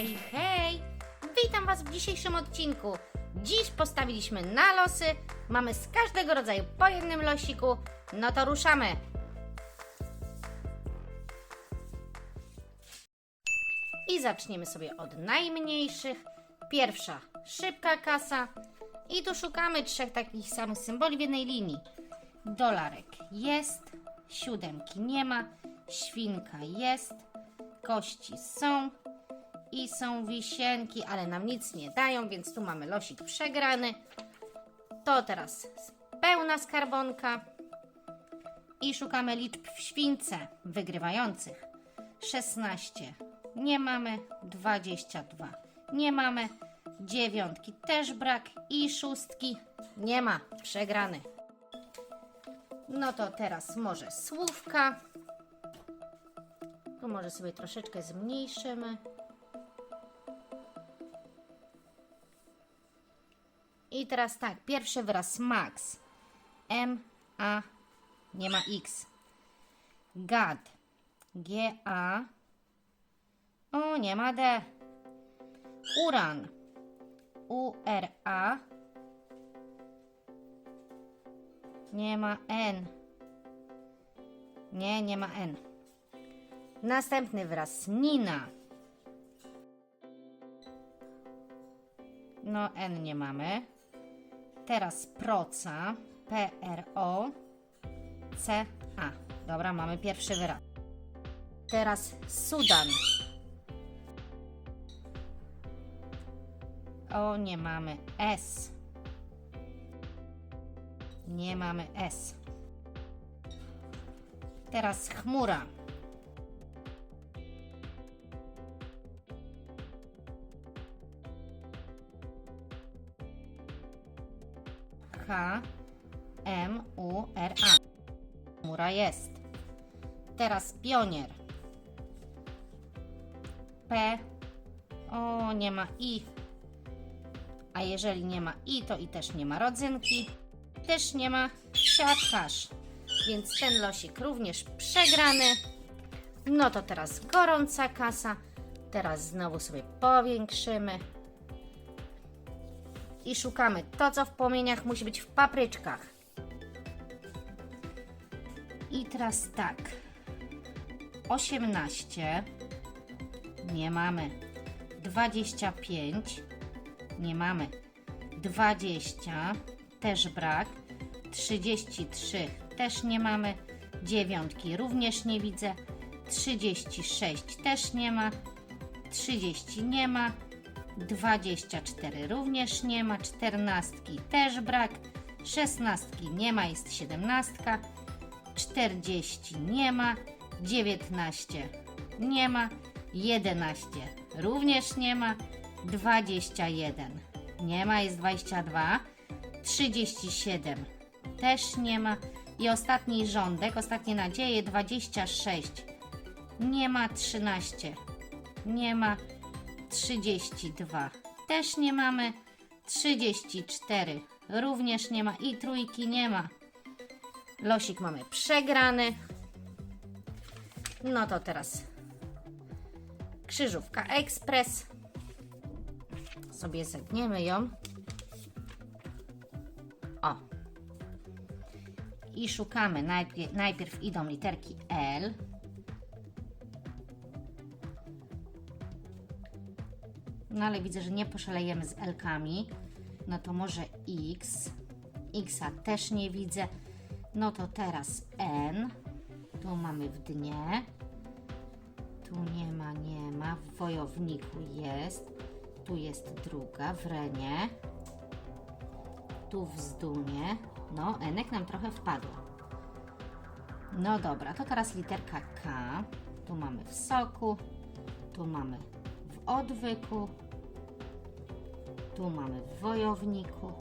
Hej, hej! Witam Was w dzisiejszym odcinku. Dziś postawiliśmy na losy. Mamy z każdego rodzaju po jednym losiku. No to ruszamy. I zaczniemy sobie od najmniejszych. Pierwsza szybka kasa. I tu szukamy trzech takich samych symboli w jednej linii. Dolarek jest, siódemki nie ma, świnka jest, kości są i są wisienki, ale nam nic nie dają, więc tu mamy losik przegrany. To teraz pełna skarbonka i szukamy liczb w śwince wygrywających. 16 nie mamy, 22 nie mamy, dziewiątki też brak i szóstki nie ma, przegrany. No to teraz może słówka. Tu może sobie troszeczkę zmniejszymy. I teraz tak, pierwszy wyraz max. M, A, nie ma X. Gad. G, A. O, nie ma D. Uran. U, R, A. Nie ma N. Nie, nie ma N. Następny wyraz. Nina. No, N nie mamy. Teraz proca. P-R-O. C-A. Dobra, mamy pierwszy wyraz. Teraz Sudan. O, nie mamy S. Nie mamy S. Teraz chmura. H M U R A. Chmura jest. Teraz pionier. P. O, nie ma I. A jeżeli nie ma I, to i też nie ma rodzynki. Też nie ma siatkarz. Więc ten losik również przegrany. No to teraz gorąca kasa. Teraz znowu sobie powiększymy. I szukamy to, co w płomieniach musi być w papryczkach. I teraz tak. 18. Nie mamy. 25. Nie mamy. 20. Też brak. 33. Też nie mamy. Dziewiątki również nie widzę. 36 też nie ma. 30 nie ma. 24 również nie ma. 14 też brak. 16 nie ma, jest 17. 40 nie ma. 19 nie ma. 11 również nie ma. 21 nie ma, jest 22. 37 też nie ma. I ostatni rządek, ostatnie nadzieje 26. Nie ma 13. Nie ma 32. Też nie mamy 34. Również nie ma i trójki nie ma. Losik mamy przegrany. No to teraz krzyżówka ekspres. Sobie zegniemy ją. O, i szukamy. Najpierw, najpierw idą literki L. No ale widzę, że nie poszalejemy z L-kami. No to może X. Xa też nie widzę. No to teraz N. Tu mamy w dnie. Tu nie ma, nie ma. W wojowniku jest. Tu jest druga, w renie. Tu w zdumie. No, Enek nam trochę wpadła. No dobra, to teraz literka K. Tu mamy w soku, tu mamy w odwyku, tu mamy w wojowniku,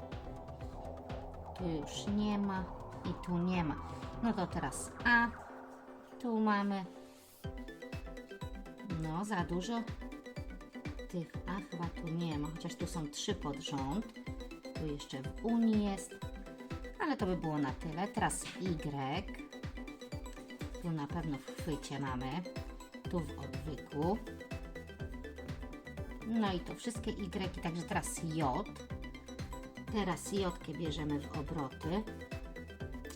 tu już nie ma i tu nie ma. No to teraz A, tu mamy. No, za dużo tych A chyba tu nie ma, chociaż tu są trzy pod rząd. Tu jeszcze w Unii jest ale to by było na tyle. Teraz Y. Tu na pewno w chwycie mamy. Tu w odwyku. No i to wszystkie Y, także teraz J. Teraz J bierzemy w obroty,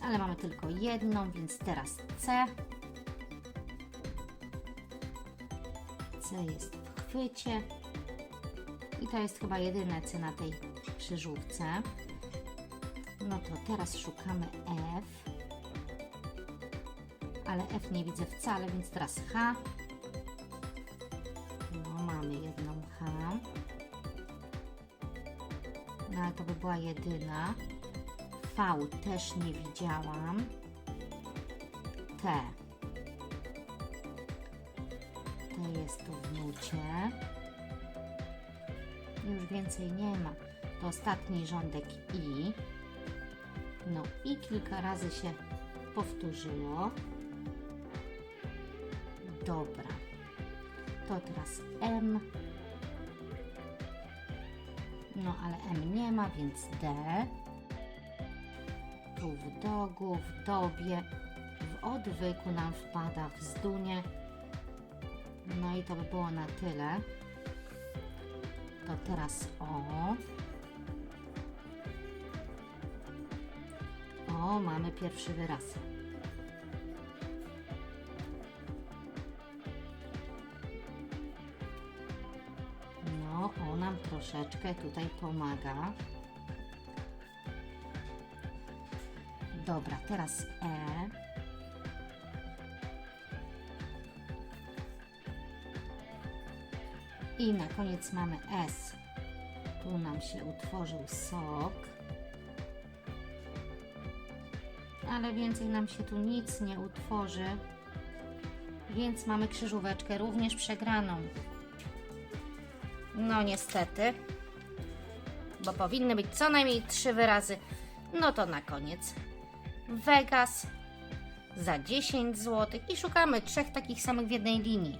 ale mamy tylko jedną, więc teraz C. C jest w chwycie. I to jest chyba jedyne C na tej krzyżówce. No to teraz szukamy F. Ale F nie widzę wcale, więc teraz H. No, mamy jedną ale to by była jedyna. V też nie widziałam. T. T jest tu w nucie. Już więcej nie ma. To ostatni rządek I. No i kilka razy się powtórzyło. Dobra. To teraz M. ale M nie ma, więc D. Tu w dogu, w dobie, w odwyku nam wpada w zdunie. No i to by było na tyle. To teraz O. O, mamy pierwszy wyraz. Nam troszeczkę tutaj pomaga. Dobra, teraz E. I na koniec mamy S. Tu nam się utworzył sok. Ale więcej nam się tu nic nie utworzy. Więc mamy krzyżóweczkę również przegraną. No niestety. Bo powinny być co najmniej trzy wyrazy. No to na koniec. Vegas za 10 zł i szukamy trzech takich samych w jednej linii.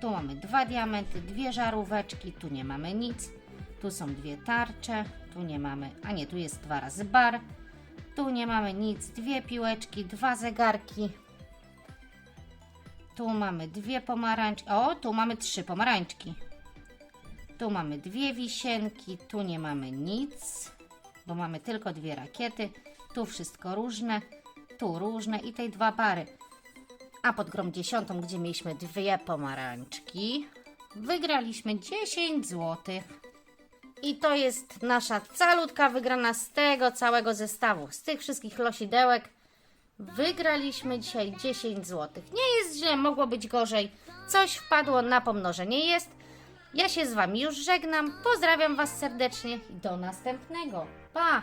Tu mamy dwa diamenty, dwie żaróweczki, tu nie mamy nic. Tu są dwie tarcze, tu nie mamy, a nie, tu jest dwa razy bar. Tu nie mamy nic, dwie piłeczki, dwa zegarki. Tu mamy dwie pomarańczki. O, tu mamy trzy pomarańczki. Tu mamy dwie wisienki, tu nie mamy nic, bo mamy tylko dwie rakiety. Tu wszystko różne, tu różne i te dwa bary. A pod grą dziesiątą, gdzie mieliśmy dwie pomarańczki, wygraliśmy 10 zł. I to jest nasza calutka wygrana z tego całego zestawu. Z tych wszystkich losidełek wygraliśmy dzisiaj 10 zł. Nie jest źle, mogło być gorzej. Coś wpadło na pomnożenie jest. Ja się z Wami już żegnam. Pozdrawiam Was serdecznie i do następnego. Pa!